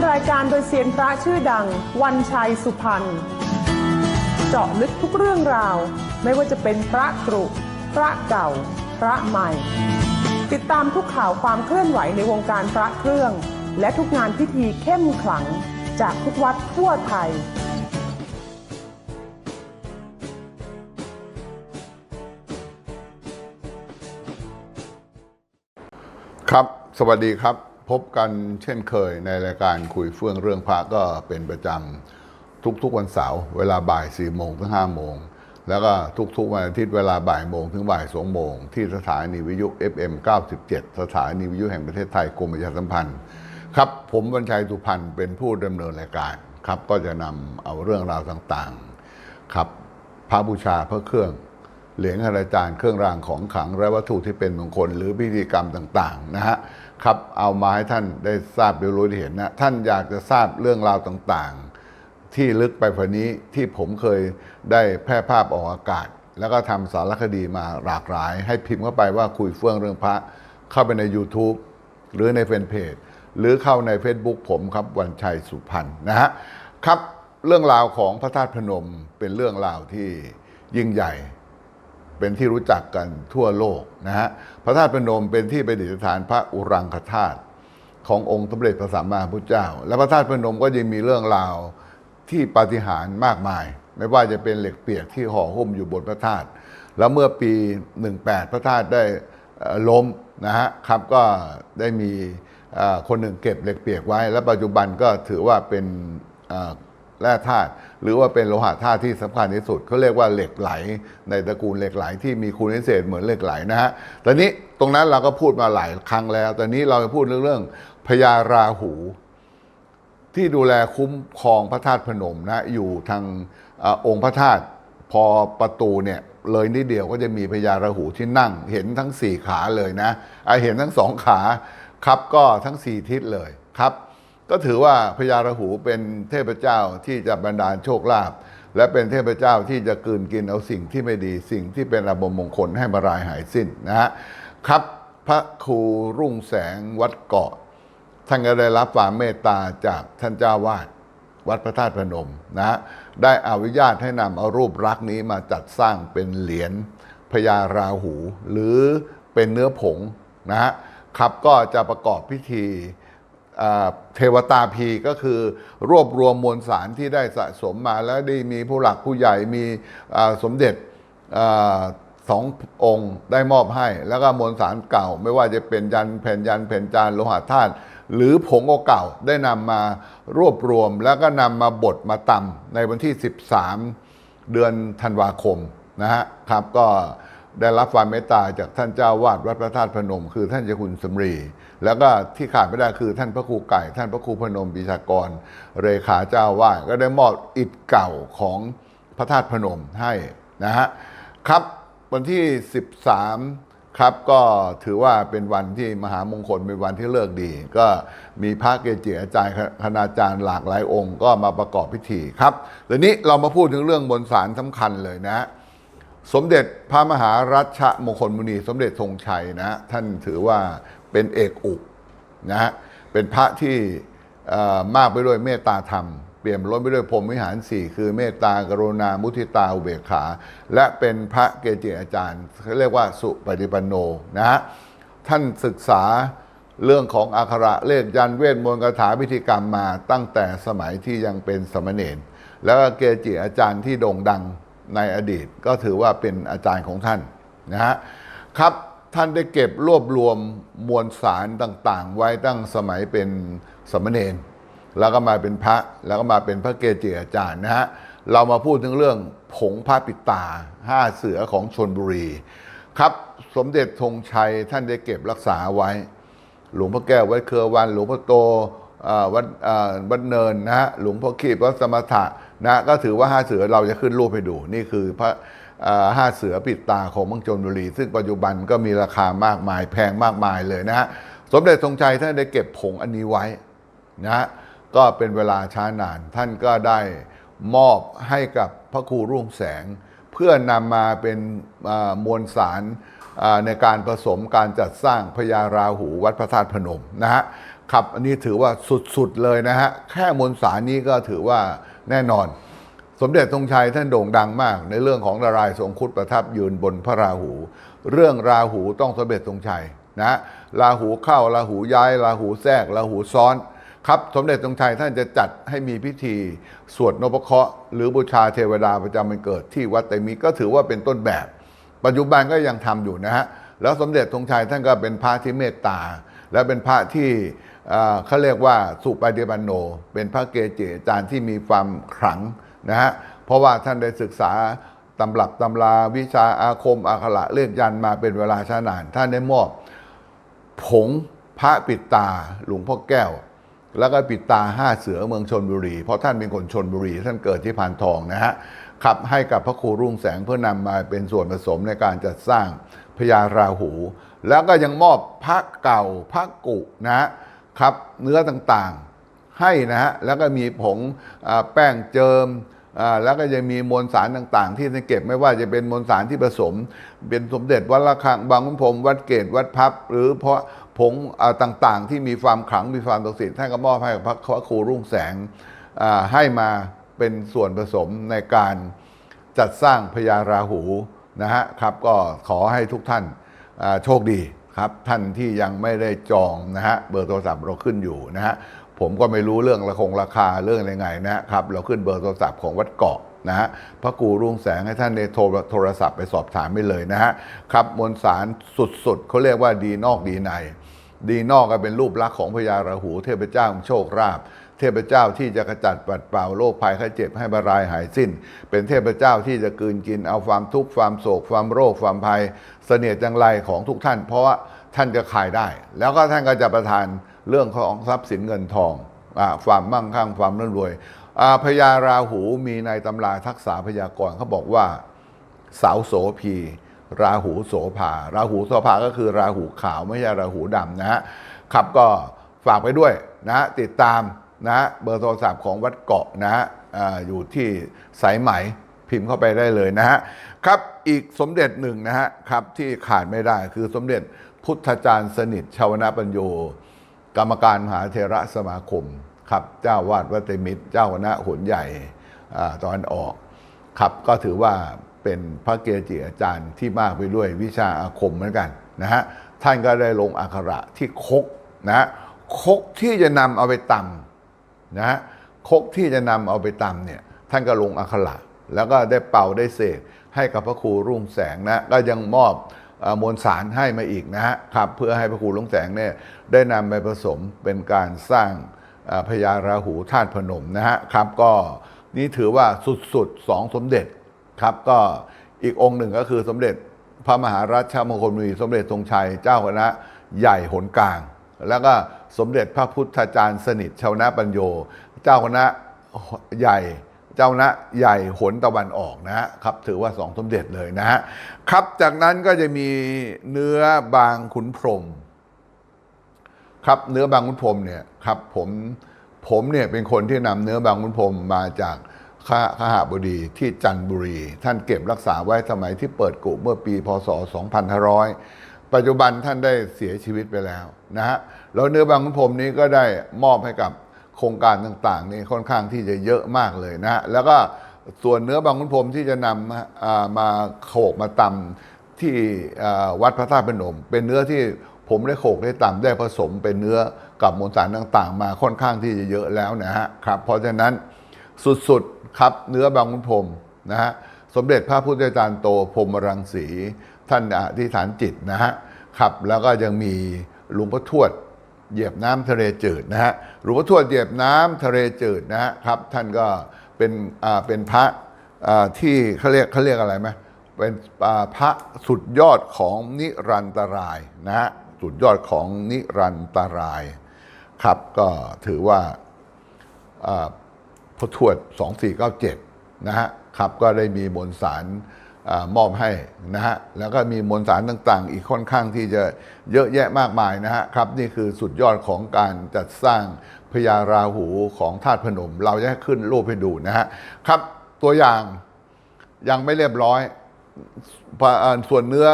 ำรายการโดยเซียนพระชื่อดัง วันชัยสุพรรณเจาะลึกทุกเรื่องราว ไม่ว่าจะเป็นพระกรุพระเก่า พระใหม่ ติดตามทุกข่าวความเคลื่อนไหวในวงการพระเครื่อง และทุกงานพิธีเข้มขลัง จากทุกวัดทั่วไทยครับ สวัสดีครับ พบกันเช่นเคยในรายการคุยเฟื่องเรื่องพระก็เป็นประจำทุกๆวันเสาร์เวลาบ่าย4โมงถึง5โมง แล้วก็ทุกๆวันอาทิตย์เวลาบ่ายโมงถึงบ่าย2โมง ที่สถานีวิทยุ FM 97 สถานีวิทยุแห่งประเทศไทยกรมประชาสัมพันธ์ ครับ ผมวันชัยสุพรรณเป็นผู้ดำเนินรายการครับก็จะนำเอาเรื่องราวต่างๆครับพระบูชาพระเครื่องเหรียญอาจารย์เครื่องรางของขลังและวัตถุที่เป็นมงคลหรือพิธีกรรมต่างๆนะฮะ ครับเอามาให้ท่านได้ทราบได้รู้ได้เห็นนะท่านอยากจะทราบเรื่องราวต่างๆ ที่ลึกไปกว่านี้ที่ผมเคยได้แพร่ภาพออกอากาศ แล้วก็ทำสารคดีมาหลากหลาย ให้พิมพ์เข้าไปว่าคุยเฟื่องเรื่องพระ เข้าไปใน YouTube หรือในแฟนเพจหรือเข้าใน Facebook ผมครับวันชัยสุพรรณนะฮะครับเรื่องราวของพระธาตุพนมเป็นเรื่องราวที่ยิ่งใหญ่ เป็นที่รู้จักกันทั่วโลกนะฮะพระธาตุพนมเป็นที่ประดิษฐานพระอุรังคธาตุขององค์สมเด็จพระสัมมาสัมพุทธเจ้า และพระธาตุพนมก็ยังมีเรื่องราวที่ปาฏิหาริย์มากมาย ไม่ว่าจะเป็นเหล็กเปียกที่ห่อหุ้มอยู่บนพระธาตุแล้วเมื่อปี 18 พระธาตุได้ล้มนะฮะครับก็ได้มีคนหนึ่งเก็บเหล็กเปียกไว้ และปัจจุบันก็ถือว่าเป็น แร่ธาตุหรือว่าเป็นโลหะธาตุที่สำคัญที่สุดเขาเรียกว่าเหล็กไหล ในตระกูลเหล็กไหลที่มีคุณพิเศษเหมือนเหล็กไหลนะฮะตอนนี้ตรงนั้นเราก็พูดมาหลายครั้งแล้ว ตอนนี้เราจะพูดเรื่องเรื่องพญาราหู ที่ดูแลคุ้มครองพระธาตุพนมนะอยู่ทางอองค์พระธาตุพอประตูเนี่ยเลยนิดเดียวก็จะมีพญาราหูที่นั่ง เห็นทั้งสี่ขาเลยนะอะเห็นทั้งสองขาครับก็ทั้งสี่ทิศเลยครับ ก็ถือว่าพญาราหูเป็นเทพเจ้าที่จะบันดาลโชคลาภและเป็นเทพเจ้าที่จะกืนกินเอาสิ่งที่ไม่ดีสิ่งที่เป็นระบบมงคลให้มารายหายสิ้นนะฮะครับพระครูรุ่งแสงวัดเกาะท่านก็ได้รับความเมตตาจากท่านเจ้าวาดวัดพระธาตุพนมนะฮะได้อนุญาตให้นำเอารูปรักษ์นี้มาจัดสร้างเป็นเหรียญพญาราหู หรือเป็นเนื้อผงนะฮะครับก็จะประกอบพิธี เทวตาพีก็คือรวบรวมมวลสารที่ได้สะสมมาแล้วได้มีผู้หลักผู้ใหญ่มีสมเด็จอสององค์ได้มอบให้ แล้วก็มวลสารเก่า ไม่ว่าจะเป็นยันแผ่นยันแผ่นจานโลหะธาตุหรือผงเก่าได้นำมารวบรวมแล้วก็นำมาบดมาตำในวันที่ 13 เดือนธันวาคมนะฮะครับก็ ได้รับความเมตตาจากท่านเจ้าวาดวัดพระธาตุพนม คือท่านเจ้าคุณสำรี แล้วก็ที่ขาดไม่ได้คือท่านพระครูไก่ ท่านพระครูพนมปิชากรเรขาเจ้าวาดก็ได้มอบอิฐเก่าของพระธาตุพนมให้นะฮะครับวันที่ 13 ครับก็ถือว่าเป็นวันที่มหามงคลเป็นวันที่เลิกดี ก็มีพระเกจิอาจารย์คณาจารย์หลากหลายองค์ ก็มาประกอบพิธีครับทีนี้เรามาพูดถึงเรื่องบนสารสำคัญเลยนะ สมเด็จพระมหารัชมงคลมุนี สมเด็จทรงชัยนะท่านถือว่าเป็นเอกอุกนะฮะเป็นพระที่มากไปด้วยเมตตาธรรม เปี่ยมล้นไปด้วยพรหมวิหารสี่คือเมตตากรุณา มุทิตาอุเบกขา และเป็นพระเกจิอาจารย์เขาเรียกว่าสุปฏิปันโนนะฮะท่านศึกษาเรื่องของอักขระเลขยันเวทมนต์คาถาพิธีกรรมมาตั้งแต่สมัยที่ยังเป็นสมณเณรแล้วก็เกจิอาจารย์ที่โด่งดัง ในอดีต ก็ถือว่าเป็นอาจารย์ของท่านนะฮะครับท่านได้เก็บรวบรวมมวลสารต่างๆ ไว้ตั้งสมัยเป็นสมณเณรแล้วก็มาเป็นพระแล้วก็มาเป็นพระเกจิอาจารย์นะฮะเรามาพูดถึงเรื่องผงพระปิตาห้าเสือของชนบุรี ครับสมเด็จธงชัยท่านได้เก็บรักษาไว้ หลวงพ่อแก้ววัดเครือวัน หลวงพ่อโตวัดวัดเนินนะฮะหลวงพ่อขีดวัดสมถะ นะก็ถือว่าห้าเสือเราจะขึ้นรูปให้ดู นี่คือพระห้าเสือปิดตาของมืองชนบุรี ซึ่งปัจจุบันก็มีราคามากมายแพงมากมายเลยนะฮะสมเด็จธงชัยท่านได้เก็บผงอันนี้ไว้นะก็เป็นเวลาช้านาน ท่านก็ได้มอบให้กับพระครูรุ่งแสง เพื่อนำมาเป็นมวลสารในการผสมการจัดสร้างพญาราหูวัดพระธาตุพนมนะฮะครับอันนี้ถือว่าสุดๆเลยนะฮะแค่มวลสารนี้ก็ถือว่า แน่นอน สมเด็จธงชัยท่านโด่งดังมาก ในเรื่องของนารายทรงคุดประทับยืนบนพระราหู เรื่องราหูต้องสมเด็จธงชัยนะราหูเข้าราหูย้ายราหูแทรกราหูซ้อนครับสมเด็จธงชัยท่านจะจัดให้มีพิธี สวดนพเคราะห์หรือบูชาเทวดาประจำวันเกิดที่วัดไตมิตรก็ถือว่าเป็นต้นแบบ ปัจจุบันก็ยังทำอยู่นะฮะแล้วสมเด็จธงชัยท่านก็เป็นพระที่เมตตา และเป็นพระที่เขาเรียกว่าสุปฏิปันโน เป็นพระเกจิอาจารย์ที่มีความขลังนะฮะเพราะว่าท่านได้ศึกษาตำรับตำราวิชาอาคมอาขระเลื่อนยันมาเป็นเวลาช้านาน ท่านได้มอบผงพระปิดตาหลวงพ่อแก้ว แล้วก็ปิดตาห้าเสือเมืองชนบุรี เพราะท่านเป็นคนชนบุรี ท่านเกิดที่พานทองนะฮะขับให้กับพระครูรุ่งแสงเพื่อนำมาเป็นส่วนผสมในการจัดสร้างพญาราหู แล้วก็ยังมอบพระเก่าพระกุนะครับเนื้อต่างๆให้นะฮะแล้วก็มีผงแป้งเจิมแล้วก็ยังมีมวลสารต่างๆ ที่ท่านเก็บไม่ว่าจะเป็นมวลสารที่ผสม เป็นสมเด็จวัดระฆังบางขุนพรมวัดเกตวัดพับ หรือเพราะผงต่างๆ ที่มีความขลังมีความศักดิ์สิทธิ์ท่านก็มอบให้กับพระครูรุ่งแสงให้มาเป็นส่วนผสมในการจัดสร้างพญาราหูนะฮะครับก็ขอให้ทุกท่าน โชคดีครับท่านที่ยังไม่ได้จองนะฮะเบอร์โทรศัพท์เราขึ้นอยู่นะฮะผมก็ไม่รู้เรื่องราคงราคาเรื่องอะไรไงนะครับเราขึ้นเบอร์โทรศัพท์ของวัดเกาะนะฮะพระครูรุ่งแสงให้ท่านในโทรโทรศัพท์ไปสอบถามไปเลยนะฮะครับมวลสารสุดๆเขาเรียกว่าดีนอกดีใน ดีนอกก็เป็นรูปลักษณ์ของพญาราหูเทพเจ้าแห่งโชคราภ เทพเจ้าที่จะกระจัดปัดเป่าโรคภัยไข้เจ็บให้บรรายหายสิ้น เป็นเทพเจ้าที่จะกืนกินเอาความทุกข์ความโศกความโรคความภัย เสนียดจังไรของทุกท่าน เพราะว่าท่านจะขายได้ แล้วก็ท่านก็จะประทานเรื่องของทรัพย์สินเงินทองอ่าความมั่งคั่งความร่ำรวยอ่าพญาราหูมีในตำราทักษะพยากรณ์เขาบอกว่าเสาโสพี ราหูโสภา ราหูโสภาก็คือราหูขาวไม่ใช่ราหูดำนะฮะครับก็ฝากไปด้วยนะฮะติดตาม นะฮะเบอร์โทรศัพท์ของวัดเกาะนะฮะอยู่ที่สายไหมพิมพ์เข้าไปได้เลยนะฮะครับอีกสมเด็จหนึ่งนะฮะครับที่ขาดไม่ได้คือสมเด็จพุทธจารย์สนิทชาวนาปัญโย กรรมการมหาเทระสมาคมครับเจ้าวาดวัดเตมิตร เจ้าคณะหนใหญ่ตอนออกครับก็ถือว่าเป็นพระเกจิอาจารย์ที่มากไปด้วยวิชาอาคมเหมือนกันนะฮะท่านก็ได้ลงอักขระที่คกนะฮะคกที่จะนำเอาไปตำ นะฮะคกที่จะนำเอาไปตำเนี่ยท่านก็ลงอักขระแล้วก็ได้เป่าได้เสกให้กับพระครูรุ่งแสงนะก็ยังมอบอมวลสารให้มาอีกนะฮะครับเพื่อให้พระครูหลวงแสงเนี่ยได้นำไปผสมเป็นการสร้างพญาราหูธาตุพนมนะฮะครับก็นี่ถือว่าสุดๆสองสมเด็จครับก็อีกองค์หนึ่งก็คือสมเด็จพระมหารัชมงคลมีสมเด็จธงชัยเจ้าคณะใหญ่หนกลาง แล้วก็ สมเด็จพระพุทธจารย์สนิทชาวนะปัญโย เจ้าคณะใหญ่เจ้านะใหญ่หนตะวันออกนะครับ ถือว่าสองสมเด็จเลยนะฮะครับจากนั้นก็จะมีเนื้อบางขุนพรม ครับเนื้อบางขุนพรมเนี่ยครับผมผมเนี่ยเป็นคนที่นำเนื้อบางขุนพรมมาจากข้าขหาบดีที่จันทบุรี ท่านเก็บรักษาไว้สมัยที่เปิดกุเมื่อปีพศ 2500 ปัจจุบันท่านได้เสียชีวิตไปแล้วนะฮะ แล้วเนื้อบางขุนพรมนี้ก็ได้มอบให้กับโครงการต่างๆนี่ค่อนข้างที่จะเยอะมากเลยนะฮะแล้วก็ส่วนเนื้อบางขุนพรมที่จะนำมาโขกมาตำที่วัดพระธาตุพนม เป็นเนื้อที่ผมได้โขกได้ตำได้ผสมเป็นเนื้อกับมวลสารต่างๆ มาค่อนข้างที่จะเยอะแล้วนะฮะครับเพราะฉะนั้นสุดๆครับเนื้อบางขุนพรมนะฮะสมเด็จพระพุทธจารย์โตพรมรังสีท่านอธิษฐานจิตนะฮะครับแล้วก็ยังมีหลวงพ่อทวด เหยียบน้ำทะเลจืดนะฮะหลวงพ่อทวดเหยียบน้ำทะเลจืดนะฮะครับ ท่านก็เป็นอ่าเป็นพระอ่าที่เขาเรียกเขาเรียกอะไรไหมเป็นอ่าพระสุดยอดของนิรันตรายนะฮะสุดยอดของนิรันตรายครับ ก็ถือว่าอ่าพระทวด 2497 นะฮะครับก็ได้มีมวลสาร มอบให้นะฮะแล้วก็มีมวลสารต่างๆ อีกค่อนข้างที่จะเยอะแยะมากมายนะฮะครับนี่คือสุดยอดของการจัดสร้างพญาราหูของธาตุพนม เราจะขึ้นรูปให้ดูนะฮะครับตัวอย่างยังไม่เรียบร้อย ส่วนเนื้อ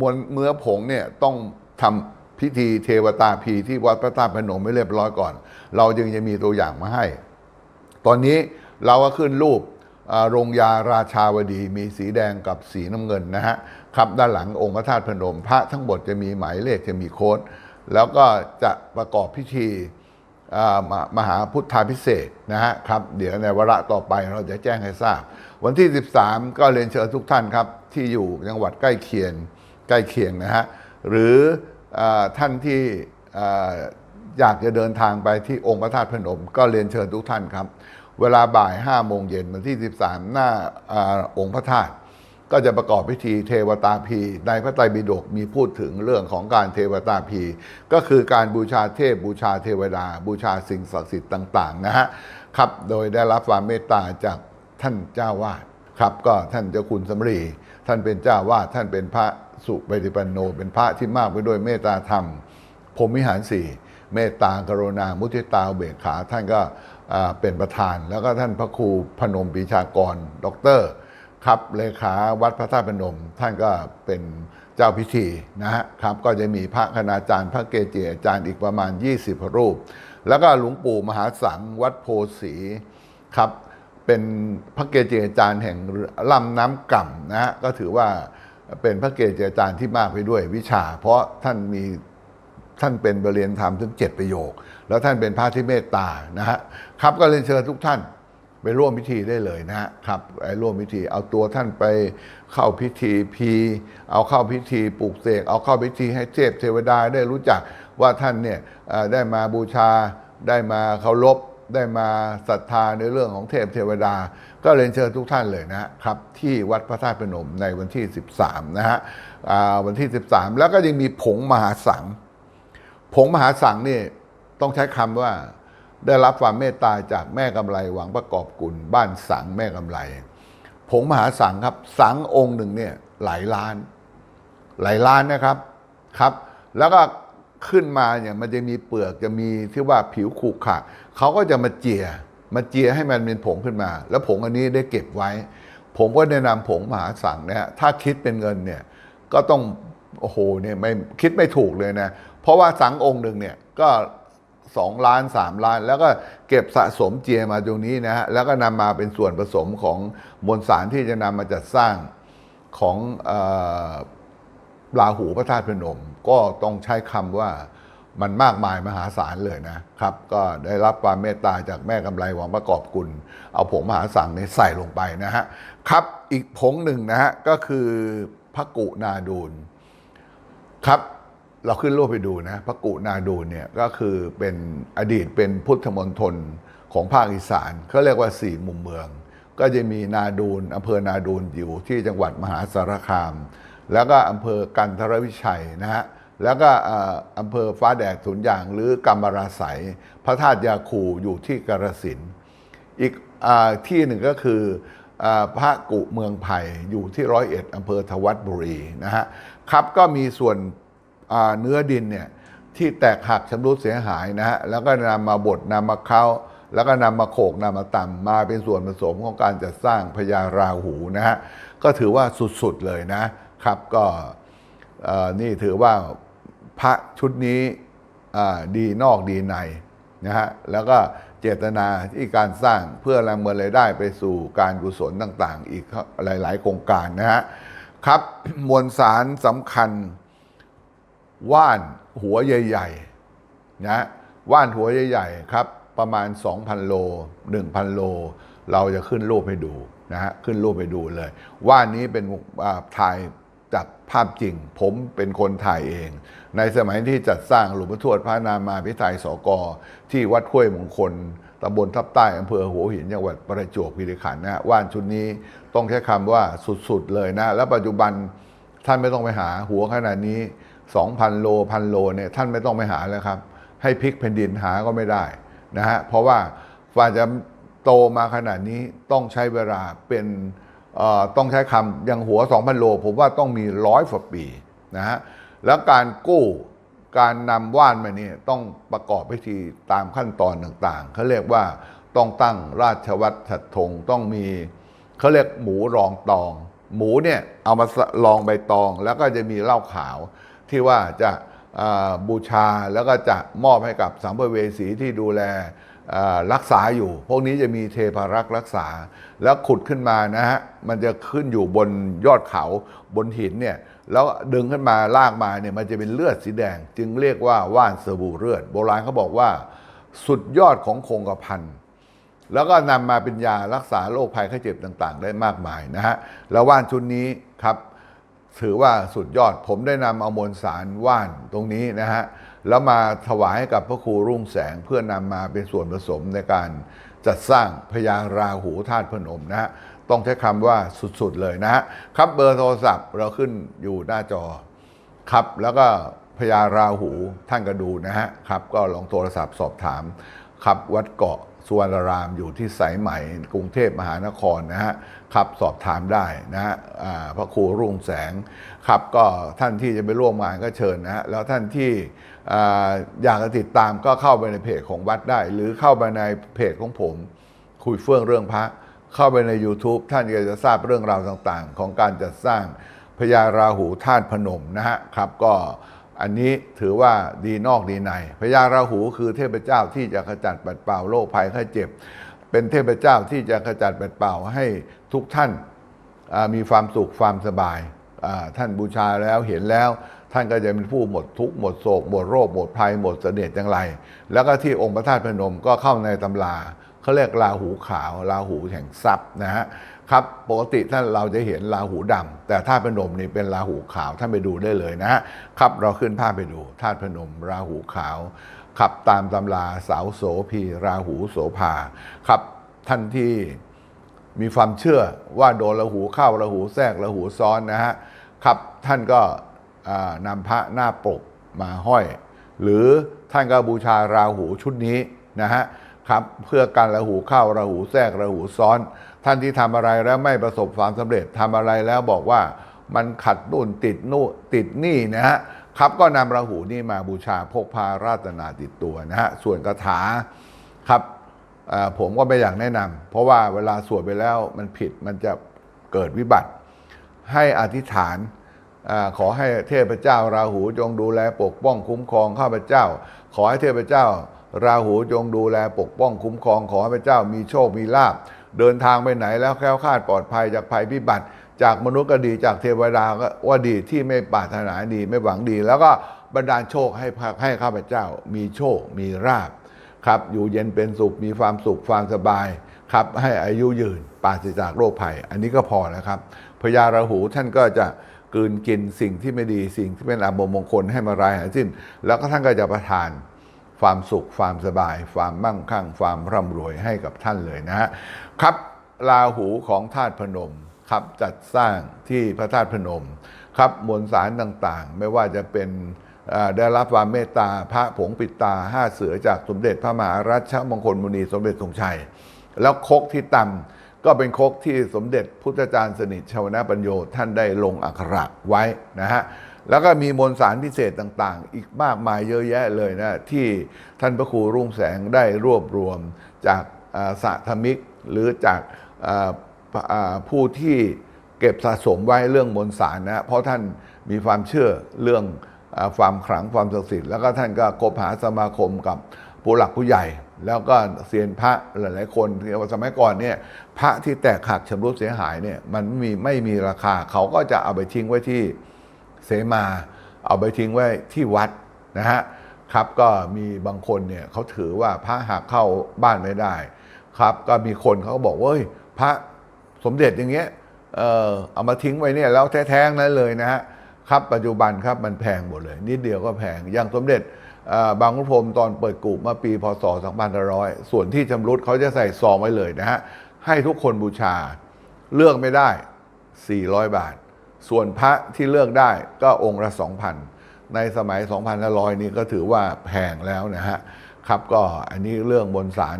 มวลเนื้อผงเนี่ยต้องทำพิพิธีเทวตาพีที่วัดพระธาตุพนมไม่เรียบร้อยก่อน เราจึงจะมีตัวอย่างมาให้ ตอนนี้เราก็ขึ้นรูป โรงยาราชาวดีมีสีแดงกับสีน้ำเงินนะฮะครับด้านหลังองค์พระธาตุพนมพระทั้งหมดจะมีหมายเลขจะมีโค้ด แล้วก็จะประกอบพิธีมมหาพุทธาพิเศษนะฮะครับ เดี๋ยวในวาระต่อไปเราจะแจ้งให้ทราบ วันที่ 13 ก็เรียนเชิญทุกท่านครับ ที่อยู่จังหวัดใกล้เคียงใกล้เคียงนะฮะหรืออท่านที่อ่าอยากจะเดินทางไปที่องค์พระธาตุพนม ก็เรียนเชิญทุกท่านครับ เวลาบ่าย5โมงเย็นวันที่ 13 หน้าอองค์พระธาตุก็จะประกอบพิธีเทวตาพี ในพระไตรปิฎกมีพูดถึงเรื่องของการเทวตาพี ก็คือการบูชาเทพบูชาเทวดา บูชาสิ่งศักดิ์สิทธิ์ต่างๆนะฮะครับโดยได้รับความเมตตาจากท่านเจ้าวาดครับก็ท่านเจ้าคุณสำรี ท่านเป็นเจ้าวาดท่านเป็นพระสุปฏิปันโน เป็นพระที่มากไปด้วยเมตตาธรรมพรมวิหารสี่เมตตากรุณามุทิตาเบกขาท่านก็ เป็นประธาน แล้วก็ท่านพระครูพนมปีชากรด็อกเตอร์ครับเลขาวัดพระธาตุพนม ท่านก็เป็นเจ้าพิธีนะฮะครับ ก็จะมีพระคณาจารย์ พระเกจิอาจารย์อีกประมาณ 20 รูป แล้วก็หลวงปู่มหาสังวัดโพสีครับเป็นพระเกจิอาจารย์แห่งลำน้ำก่ำนะฮะก็ถือว่าเป็นพระเกจิอาจารย์ที่มากไปด้วยวิชา เพราะท่านมี ท่านเป็นบริเรียนธรรมถึงเจ็ดประโยค แล้วท่านเป็นพระที่เมตตานะฮะครับก็เรียนเชิญทุกท่านไปร่วมพิธีได้เลยนะฮะครับไปร่วมพิธี เอาตัวท่านไปเข้าพิธีพี เอาเข้าพิธีปลูกเสกเอาเข้าพิธีให้เทพเทวดาได้รู้จักว่าท่านเนี่ยได้มาบูชาได้มาเคารพได้มาศรัทธาในเรื่องของเทพเทวดา ก็เรียนเชิญทุกท่านเลยนะครับ ที่วัดพระธาตุพนมในวันที่ 13 นะฮะอ่าวันที่ 13 แล้วก็ยังมีผงมหาสัง ผงมหาสังนี่ต้องใช้คำว่าได้รับความเมตตาจากแม่กำไรหวังประกอบกุลบ้านสังแม่กำไร ผงมหาสังครับ สังองค์หนึ่งเนี่ยหลายล้าน หลายล้านนะครับครับ แล้วก็ขึ้นมาเนี่ยมันจะมีเปลือกจะมีที่ว่าผิวขรุขะเขาก็จะมาเจียมาเจียให้มันเป็นผงขึ้นมา แล้วผงอันนี้ได้เก็บไว้ ผมก็แนะนำผงมหาสังนะฮะถ้าคิดเป็นเงินเนี่ยก็ต้องโอ้โหเนี่ยไม่คิดไม่ถูกเลยนะ เพราะว่าสังองค์หนึ่งเนี่ยก็สองล้านสามล้าน แล้วก็เก็บสะสมเจียมาตรงนี้นะฮะแล้วก็นำมาเป็นส่วนผสมของมวลสารที่จะนำมาจัดสร้างของเอราหูพระธาตุพนม ก็ต้องใช้คำว่ามันมากมายมหาศาลเลยนะครับ ก็ได้รับความเมตตาจากแม่กำไรหวังประกอบกุล เอาผงมหาสังนี้ใส่ลงไปนะฮะครับอีกผงหนึ่งนะฮะก็คือพระกุนาดูลครับ เราขึ้นรูปไปดูนะพระกุนาดูเนี่ยก็คือเป็นอดีตเป็นพุทธมณฑลของภาคอีสานเขาเรียกว่าสี่มุมเมือง ก็จะมีนาดูลอำเภอนาดูลอยู่ที่จังหวัดมหาสารคาม แล้วก็อำเภอกันทรวิชัยนะฮะแล้วก็อำเภอฟ้าแดดถุนยางหรือกำมราไสยพระธาตุยาคูอยู่ที่กรสินอีกอที่หนึ่งก็คืออพระกุเมืองไผ่อยู่ที่ร้อยเอ็ดอำเภอทวัดบุรีนะฮะครับก็มีส่วน เนื้อดินเนี่ยที่แตกหักชำรุดเสียหายนะฮะแล้วก็นำมาบดนำมาเค้าแล้วก็นำมาโขกนำมาตำมาเป็นส่วนผสมของการจัดสร้างพญาราหูนะฮะก็ถือว่าสุดๆเลยนะครับ ก็นี่ถือว่าพระชุดนี้ดีนอกดีในนะฮะแล้วก็เจตนาที่การสร้างเพื่อแรงเมือรายได้ไปสู่การกุศลต่างๆ อีกหลาย ๆ โครงการนะฮะครับมวลสารสำคัญ ว่านหัวใหญ่ๆนะว่านหัวใหญ่ๆครับ ประมาณ 2,000 โล 1,000 โล เราจะขึ้นรูปให้ดูนะฮะขึ้นรูปให้ดูเลย ว่านนี้เป็นถ่ายจากภาพจริง ผมเป็นคนถ่ายเอง ในสมัยที่จัดสร้างหลวงพ่อทวดพระนามาพิไทยสกที่วัดห้วยมงคลตำบลทับใต้อำเภอหัวหินจังหวัดประจวบคีรีขันธ์นะฮะว่านชุดนี้ต้องใช้คำว่าสุดๆเลยนะ แล้วปัจจุบันท่านไม่ต้องไปหาหัวขนาดนี้ 2,000 โลพันโลเนี่ยท่านไม่ต้องไปหาแล้วครับ ให้พลิกแผ่นดินหาก็ไม่ได้นะฮะเพราะว่าฝ่าจะโตมาขนาดนี้ต้องใช้เวลาเป็นเอ่อต้องใช้คำอย่างหัว 2,000 โล ผมว่าต้องมีร้อยกว่าปีนะฮะแล้วการกู้การนำว่านมาเนี่ยต้องประกอบพิธีตามขั้นตอนต่างๆเขาเรียกว่าต้องตั้งราชวัตรฉัดธงต้องมีเขาเรียกหมูรองตอง หมูเนี่ยเอามาลองใบตองแล้วก็จะมีเหล้าขาว ที่ว่าจะบูชาแล้วก็จะมอบให้กับสัมภเวสีที่ดูแลรักษาอยู่ พวกนี้จะมีเทพารักษ์รักษา แล้วขุดขึ้นมานะฮะ มันจะขึ้นอยู่บนยอดเขาบนหินเนี่ย แล้วดึงขึ้นมาลากมาเนี่ย มันจะเป็นเลือดสีแดง จึงเรียกว่าว่านสบู่เลือด โบราณเขาบอกว่า สุดยอดของคงกระพันแล้วก็นำมาเป็นยารักษาโรคภัยไข้เจ็บต่าง ๆ ได้มากมายนะฮะ แล้วว่านชุดนี้ครับ ถือว่าสุดยอดผมได้นำเอามวลสารว่านตรงนี้นะฮะแล้วมาถวายให้กับพระครูรุ่งแสงเพื่อนำมาเป็นส่วนผสมในการจัดสร้างพญาราหูธาตุพนมนะฮะต้องใช้คำว่าสุดๆเลยนะฮะครับเบอร์โทรศัพท์เราขึ้นอยู่หน้าจอครับแล้วก็พญาราหูท่านก็ดูนะฮะครับก็ลองโทรศัพท์สอบถามครับวัดเกาะ สุวรรณรามอยู่ที่สายไหมกรุงเทพมหานครนะฮะครับสอบถามได้นะฮะพระครูรุ่งแสงครับก็ท่านที่จะไปร่วมงานก็เชิญนะฮะแล้วท่านที่อ่าอยากจะติดตามก็เข้าไปในเพจของวัดได้ หรือเข้าไปในเพจของผม คุยเฟื่องเรื่องพระ เข้าไปใน YouTube ท่านก็จะทราบเรื่องราวต่างๆ ของการจัดสร้างพญาราหูธาตุพนมนะฮะครับก็ อันนี้ถือว่าดีนอกดีในพญาราหูคือเทพเจ้าที่จะขจัดปัดเป่าโรคภัยไข้เจ็บ เป็นเทพเจ้าที่จะขจัดปัดเป่าให้ทุกท่านมีความสุขความสบาย ท่านบูชาแล้วเห็นแล้ว ท่านก็จะเป็นผู้หมดทุกข์หมดโศกหมดโรคหมดภัยหมดเสด็จอย่างไร แล้วก็ที่องค์พระธาตุพนมก็เข้าในตำราเขาเรียกราหูขาวราหูแห่งทรัพย์นะฮะ ครับปกติท่าเราจะเห็นราหูดำแต่ธาตุพนมนี่เป็นราหูขาวท่านไปดูได้เลยนะฮะครับเราขึ้นภาพไปดูธาตุพนม ราหูขาว ขับตามตำราสาวโสพี ราหูโสภาครับท่านที่มีความเชื่อว่าโดนระหูเข้าระหูแทรกระหูซ้อนนะฮะครับท่านก็นำพระหน้าปกมาห้อย หรือท่านก็บูชาราหูชุดนี้นะฮะ ครับเพื่อการระหูเข้าระหูแทรกระหูซ้อน ท่านที่ทำอะไรแล้วไม่ประสบความสำเร็จทำอะไรแล้วบอกว่ามันขัดนู่นติดนู่นติดนี่นะฮะครับก็นำราหูนี่มาบูชาพกพาราตนาติดตัวนะฮะส่วนคาถาครับผมก็ไม่อยากแนะนำเพราะว่าเวลาสวดไปแล้วมันผิดมันจะเกิดวิบัติ ให้อธิษฐานอขอให้เทพเจ้าราหูจงดูแลปกป้องคุ้มครองข้าพเจ้า ขอให้เทพเจ้า ราหูจงดูแลปกป้องคุ้มครองขอให้พระเจ้ามีโชคมีลาภเดินทางไปไหนแล้วแคล้วคลาดปลอดภัยจากภัยพิบัติ จากมนุษย์ก็ดีจากเทวดาก็ว่าดีที่ไม่ปรารถนาดีไม่หวังดี แล้วก็บันดาลโชคให้พระให้ข้าพเจ้า มีโชคมีลาภครับอยู่เย็นเป็นสุขมีความสุขความสบายครับให้อายุยืนปราศจากโรคภัย อันนี้ก็พอแล้วครับพญาราหูท่านก็จะกืนกินสิ่งที่ไม่ดีสิ่งที่เป็นอบมงคลให้มารายหายสิ้น แล้วก็ท่านก็จะประทาน ความสุข ความสบาย ความมั่งคั่ง ความร่ำรวยให้กับท่านเลยนะฮะครับราหูของธาตุพนมครับจัดสร้างที่พระธาตุพนม ครับมวลสารต่างๆ ไม่ว่าจะเป็นได้รับความเมตตาพระผงปิดตาห้าเสือจากสมเด็จพระมหารัชมงคลมุนีสมเด็จทรงชัย แล้วคกที่ต่ำก็เป็นคกที่สมเด็จพุทธจารย์สนิทชาวนาปัญโยท่านได้ลงอักขระไว้นะฮะ แล้วก็มีมวลสารพิเศษต่างๆ อีกมากมายเยอะแยะเลยนะที่ท่านพระครูรุ่งแสงได้รวบรวมจากอ่าสะธมิก หรือจากผู้ที่เก็บสะสมไว้เรื่องมนต์สารนะเพราะท่านมีความเชื่อเรื่องความขลังความศักดิ์สิทธิ์แล้วก็ท่านก็คบหาสมาคมกับผู้หลักผู้ใหญ่ แล้วก็เซียนพระหลายๆคนที่สมัยก่อนเนี่ยพระที่แตกหักชำรุดเสียหายเนี่ยมันมีไม่มีราคาเขาก็จะเอาไปทิ้งไว้ที่ เสมา เอาไปทิ้งไว้ที่วัดนะฮะครับก็มีบางคนเนี่ยเขาถือว่าพระหักเข้าบ้านไม่ได้ครับก็มีคนเขาก็บอกว่าเฮ้ยพระสมเด็จอย่างเงี้ยเออเอามาทิ้งไว้เนี่ยแล้วแท้ๆนั้นเลยนะฮะครับปัจจุบันครับมันแพงหมดเลย นิดเดียวก็แพงอย่างสมเด็จบางขุนพรมตอนเปิดกู่เมื่อปีพศ2500 ส่วนที่ชำรุดเขาจะใส่ซองไว้เลยนะฮะให้ทุกคนบูชาเลือกไม่ได้ 400 บาท ส่วนพระที่เลือกได้ก็องค์ละ 2,000 ในสมัย 2,500 นี้ก็ถือว่าแพงแล้วนะฮะครับก็อันนี้เรื่องบนสาร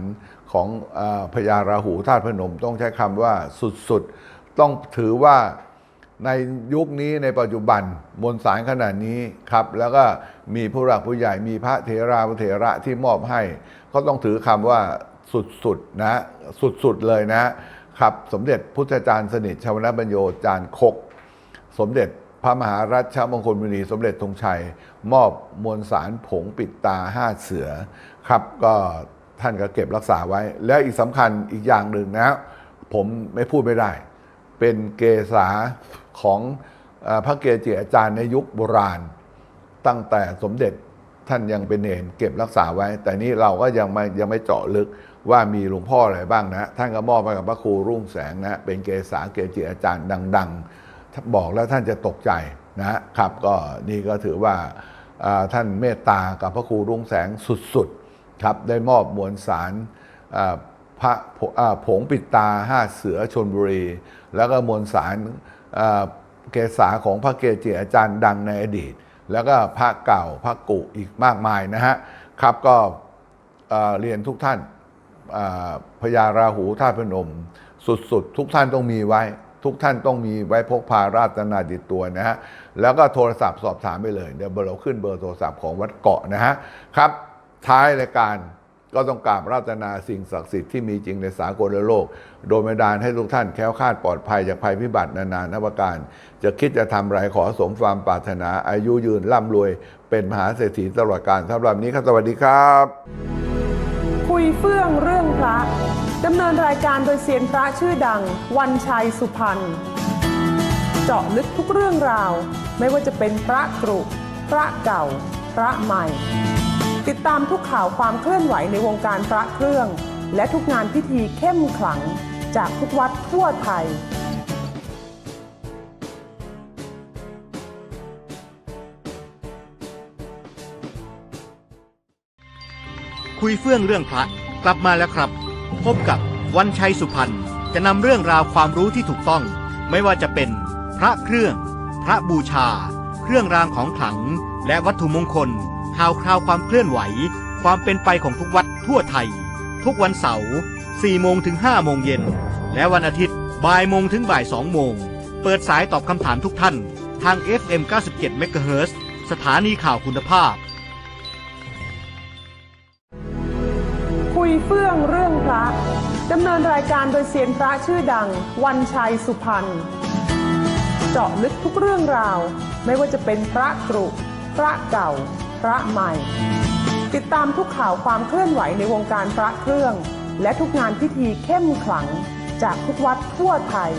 ของอพญาราหูธาตุพนมต้องใช้คำว่าสุดๆ ต้องถือว่าในยุคนี้ในปัจจุบันมวลสารขนาดนี้ครับ แล้วก็มีผู้หลักผู้ใหญ่มีพระเถราพระเถระที่มอบให้ ก็ต้องถือคำว่าสุดๆนะ สุดๆเลยนะครับ สมเด็จพุทธจารย์สนิทชาวนาบัญโยจารย์คก สมเด็จพระมหารัชมงคลมุนีสมเด็จธงชัย มอบมวลสารผงปิดตาห้าเสือครับก็ท่านก็เก็บรักษาไว้ และอีกสำคัญอีกอย่างหนึ่งนะผมไม่พูดไม่ได้ เป็นเกษาของพระเกจิอาจารย์ในยุคโบราณ ตั้งแต่สมเด็จท่านยังเป็นเนนเก็บรักษาไว้ แต่นี้เราก็ยังไม่ยังไม่เจาะลึกว่ามีหลวงพ่ออะไรบ้างนะ ท่านก็มอบไปกับพระครูรุ่งแสงนะ เป็นเกษาเกจิอาจารย์ดัง ๆ บอกแล้วท่านจะตกใจนะครับก็นี่ก็ถือว่าท่านเมตตากับพระครูรุ่งแสงสุดๆครับได้มอบมวลสารพระผผงปิดตาห้าเสือชนบุรี แล้วก็มวลสารเกษาของพระเกจิอาจารย์ดังในอดีต แล้วก็พระเก่าพระกุอีกมากมายนะฮะครับก็เรียนทุกท่านพญาราหูท่าพนม สุดๆ ทุกท่านต้องมีไว้ ทุกท่านต้องมีไว้พกพาราตนาติดตัวนะฮะ แล้วก็โทรศัพท์สอบถามไปเลย เดี๋ยวเราขึ้นเบอร์โทรศัพท์ของวัดเกาะนะฮะ ครับ ท้ายรายการก็ต้องกราบราตนาสิ่งศักดิ์สิทธิ์ที่มีจริงในสากลโลก โดยบันดาลให้ทุกท่านแคล้วคลาดปลอดภัยจากภัยพิบัตินานานับประการ จะคิดจะทำไรขอสมความปรารถนาอายุยืนร่ำรวย เป็นมหาเศรษฐีตลอดกาลสำหรับนี้ครับสวัสดีครับ คุยเฟื่องเรื่องพระดำเนินรายการโดยเซียนพระชื่อดัง วันชัยสุพรรณเจาะลึกทุกเรื่องราว ไม่ว่าจะเป็นพระกรุพระเก่า พระใหม่ ติดตามทุกข่าวความเคลื่อนไหวในวงการพระเครื่อง และทุกงานพิธีเข้มขลัง จากทุกวัดทั่วไทย คุยเฟื่องเรื่องพระกลับมาแล้วครับ พบกับวันชัยสุพรรณจะนำเรื่องราวความรู้ที่ถูกต้อง ไม่ว่าจะเป็น พระเครื่อง พระบูชา เครื่องรางของขลัง และวัตถุมงคลข่าวคราวความเคลื่อนไหว ความเป็นไปของทุกวัดทั่วไทย ทุกวันเสาร์4โมงถึง5โมงเย็น และวันอาทิตย์บ่ายโมงถึงบ่าย2โมง เปิดสายตอบคำถามทุกท่าน ทาง FM 97 MHz สถานีข่าวคุณภาพ คุยเฟื่องเรื่องพระดำเนินรายการโดยเซียนพระชื่อดัง วันชัยสุพรรณเจาะลึกทุกเรื่องราว ไม่ว่าจะเป็นพระกรุพระเก่า พระใหม่ ติดตามทุกข่าวความเคลื่อนไหวในวงการพระเครื่อง และทุกงานพิธีเข้มขลัง จากทุกวัดทั่วไทย